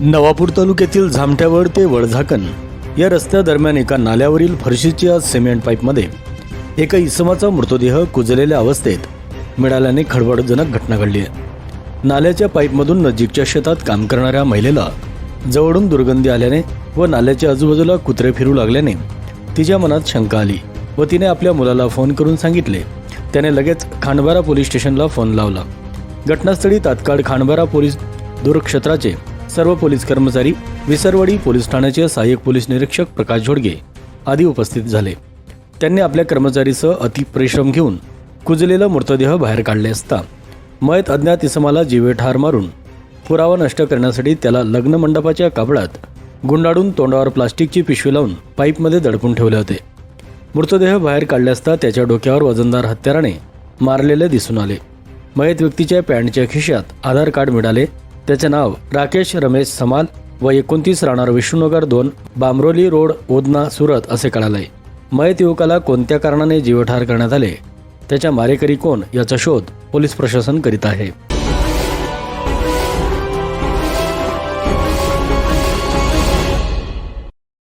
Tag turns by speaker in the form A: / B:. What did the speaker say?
A: नवापूर तालुक्यातील झामट्यावड ते वडझाकण या रस्त्यादरम्यान एका नाल्यावरील फरशीच्या सिमेंट पाईपमध्ये एका इसमाचा मृतदेह कुजलेल्या अवस्थेत मिळाल्याने खळबळजनक घटना घडली आहे. नाल्याच्या पाईपमधून नजीकच्या शेतात काम करणाऱ्या महिलेला जवळून दुर्गंधी आल्याने व नाल्याच्या आजूबाजूला कुत्रे फिरू लागल्याने तिच्या मनात शंका आली व तिने आपल्या मुलाला फोन करून सांगितले. त्याने लगेच खांडबारा पोलीस स्टेशनला फोन लावला. घटनास्थळी तात्काळ खांडबारा पोलीस दूरक्षेत्राचे सर्व पोलीस कर्मचारी विसरवडी पोलीस ठाण्याचे सहाय्यक पोलीस निरीक्षक प्रकाश झोडगे आदी उपस्थित झाले. त्यांनी आपल्या कर्मचारीसह अतिपरिश्रम घेऊन कुजलेला मृतदेह बाहेर काढले असता मयत अज्ञात इसमाला जीवेठार मारून पुरावा नष्ट करण्यासाठी त्याला लग्न मंडपाच्या कापडात गुंडाळून तोंडावर प्लास्टिकची पिशवी लावून पाईपमध्ये दडपून ठेवले होते. मृतदेह बाहेर काढले असता त्याच्या डोक्यावर वजनदार हत्याराने मारलेले दिसून आले. मयत व्यक्तीच्या पॅन्टच्या खिशात आधार कार्ड मिळाले त्याचे नाव राकेश रमेश समाल व एकोणतीस राहणार विष्णुनगर दोन बामरोली रोड ओदना सुरत असे कळालंय मयत युवकाला कोणत्या कारणाने जीवठार करण्यात आले? त्याच्या मारेकरी कोण? याचा शोध पोलीस प्रशासन करीत आहे.